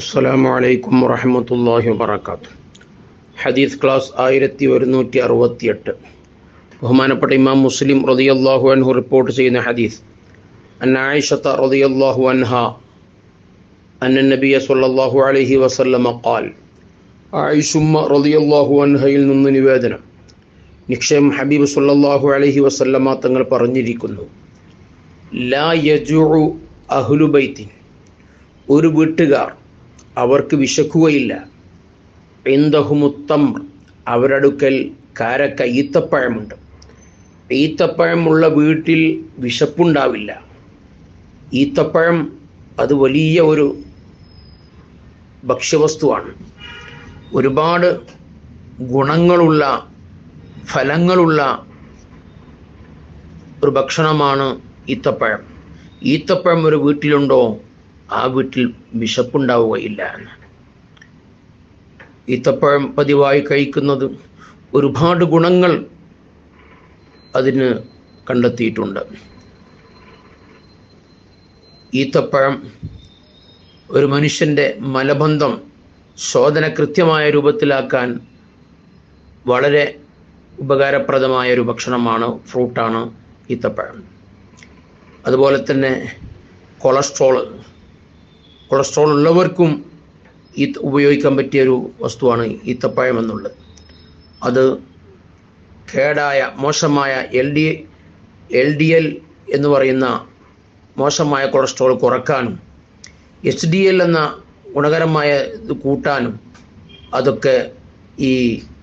അസ്സലാമു അലൈക്കും വറഹമത്തല്ലാഹി വബർക്കാത്തു ഹദീസ് ക്ലാസ് ആയിരത്തി ഒരുന്നൂറ്റി അറുപത്തിയെട്ട് ബഹുമാനപ്പെട്ട ഇമാം മുസ്ലിം റളിയല്ലാഹു അൻഹു റിപ്പോർട്ട് ചെയ്യുന്ന ഹദീസ്. അന്നായിഷത്ത റളിയല്ലാഹു അൻഹ അന്ന നബിയ സല്ലല്ലാഹു അലൈഹി വസല്ലമ ഖാൽ ആയിഷുമ്മ റളിയല്ലാഹു അൻഹയിൽ നിന്ന് നിവേദനം. നിക്ഷയം ഹബീബ് സല്ലല്ലാഹു അലൈഹി വസല്ലമ തങ്ങൾ പറഞ്ഞിരിക്കുന്നു. ലാ യജു അഹ്ലു ബൈത്തിൻ. ഒരു വീട്ടുകാർ അവർക്ക് വിശക്കുകയില്ല. എന്തഹുമുത്തം അവരടുക്കൽ കാരക്ക ഈത്തപ്പഴമുണ്ട്. ഈത്തപ്പഴമുള്ള വീട്ടിൽ വിശപ്പുണ്ടാവില്ല. ഈത്തപ്പഴം അത് വലിയ ഒരു ഭക്ഷ്യവസ്തുവാണ്. ഒരുപാട് ഗുണങ്ങളുള്ള ഫലങ്ങളുള്ള ഒരു ഭക്ഷണമാണ് ഈത്തപ്പഴം. ഈത്തപ്പഴം ഒരു വീട്ടിലുണ്ടോ? ആ വീട്ടിൽ വിശപ്പുണ്ടാവുകയില്ല എന്ന്. ഈത്തപ്പഴം പതിവായി കഴിക്കുന്നത് ഒരുപാട് ഗുണങ്ങൾ അതിന് കണ്ടെത്തിയിട്ടുണ്ട്. ഈത്തപ്പഴം ഒരു മനുഷ്യന്റെ മലബന്ധം ശോധന കൃത്യമായ രൂപത്തിലാക്കാൻ വളരെ ഉപകാരപ്രദമായ ഒരു ഭക്ഷണമാണ് ഫ്രൂട്ടാണ് ഈത്തപ്പഴം. അതുപോലെ തന്നെ കൊളസ്ട്രോൾ കൊളസ്ട്രോൾ ഉള്ളവർക്കും ഈ ഉപയോഗിക്കാൻ പറ്റിയ ഒരു വസ്തുവാണ് ഈത്തപ്പഴം എന്നുള്ളത്. അത് കേടായ മോശമായ L D L D L എന്ന് പറയുന്ന മോശമായ കൊളസ്ട്രോൾ കുറക്കാനും എച്ച് ഡി എൽ എന്ന ഗുണകരമായ ഇത് കൂട്ടാനും അതൊക്കെ ഈ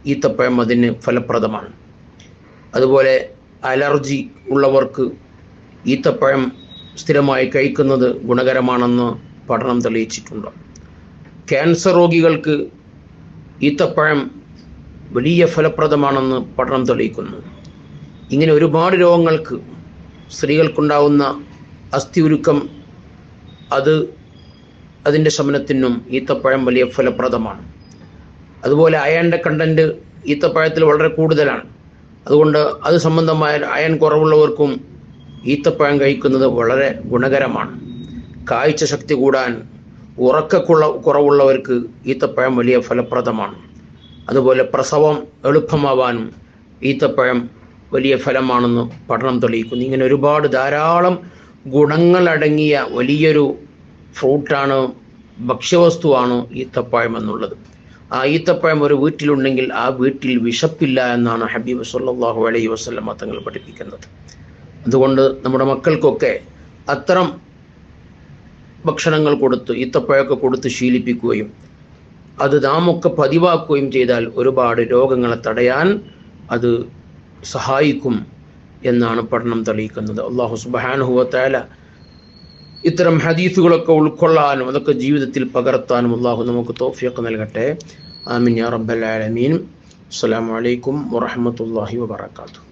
ഈത്തപ്പഴം അതിന് ഫലപ്രദമാണ്. അതുപോലെ അലർജി ഉള്ളവർക്ക് ഈത്തപ്പഴം സ്ഥിരമായി കഴിക്കുന്നത് ഗുണകരമാണെന്ന് പഠനം തെളിയിച്ചിട്ടുണ്ട്. ക്യാൻസർ രോഗികൾക്ക് ഈത്തപ്പഴം വലിയ ഫലപ്രദമാണെന്ന് പഠനം തെളിയിക്കുന്നു. ഇങ്ങനെ ഒരുപാട് രോഗങ്ങൾക്ക് സ്ത്രീകൾക്കുണ്ടാവുന്ന അസ്ഥി ഉരുക്കം അത് അതിന്റെ ശമനത്തിനും ഈത്തപ്പഴം വലിയ ഫലപ്രദമാണ്. അതുപോലെ അയണിന്റെ കണ്ടന്റ് ഈത്തപ്പഴത്തിൽ വളരെ കൂടുതലാണ്. അതുകൊണ്ട് അത് സംബന്ധമായ അയൺ കുറവുള്ളവർക്കും ഈത്തപ്പഴം കഴിക്കുന്നത് വളരെ ഗുണകരമാണ്. കാഴ്ച ശക്തി കൂടാൻ ഉറക്കക്കുള്ള കുറവുള്ളവർക്ക് ഈത്തപ്പഴം വലിയ ഫലപ്രദമാണ്. അതുപോലെ പ്രസവം എളുപ്പമാവാനും ഈത്തപ്പഴം വലിയ ഫലമാണെന്ന് പഠനം തെളിയിക്കുന്നു. ഇങ്ങനെ ഒരുപാട് ധാരാളം ഗുണങ്ങളടങ്ങിയ വലിയൊരു ഫ്രൂട്ടാണ് ഭക്ഷ്യവസ്തുവാണ് ഈത്തപ്പഴം എന്നുള്ളത്. ആ ഈത്തപ്പഴം ഒരു വീട്ടിലുണ്ടെങ്കിൽ ആ വീട്ടിൽ വിശപ്പില്ല എന്നാണ് ഹബീബ് സല്ലാഹു അലൈഹി വസ്ലം തങ്ങൾ പഠിപ്പിക്കുന്നത്. അതുകൊണ്ട് നമ്മുടെ മക്കൾക്കൊക്കെ അത്തരം ഭക്ഷണങ്ങൾ കൊടുത്ത് ഈത്തപ്പഴമൊക്കെ കൊടുത്ത് ശീലിപ്പിക്കുകയും അത് നാമൊക്കെ പതിവാക്കുകയും ചെയ്താൽ ഒരുപാട് രോഗങ്ങളെ തടയാൻ അത് സഹായിക്കും എന്നാണ് പഠനം തെളിയിക്കുന്നത്. അള്ളാഹു സുബാനുഹുവത്തായ ഇത്തരം ഹദീസുകളൊക്കെ ഉൾക്കൊള്ളാനും അതൊക്കെ ജീവിതത്തിൽ പകർത്താനും അള്ളാഹു നമുക്ക് തോഫിയൊക്കെ നൽകട്ടെ. ആമിൻ റബ്ബൽ ആലമീൻ. അസ്സലാമു അലൈക്കും വറഹമത്തല്ലാഹി വബർക്കാത്തു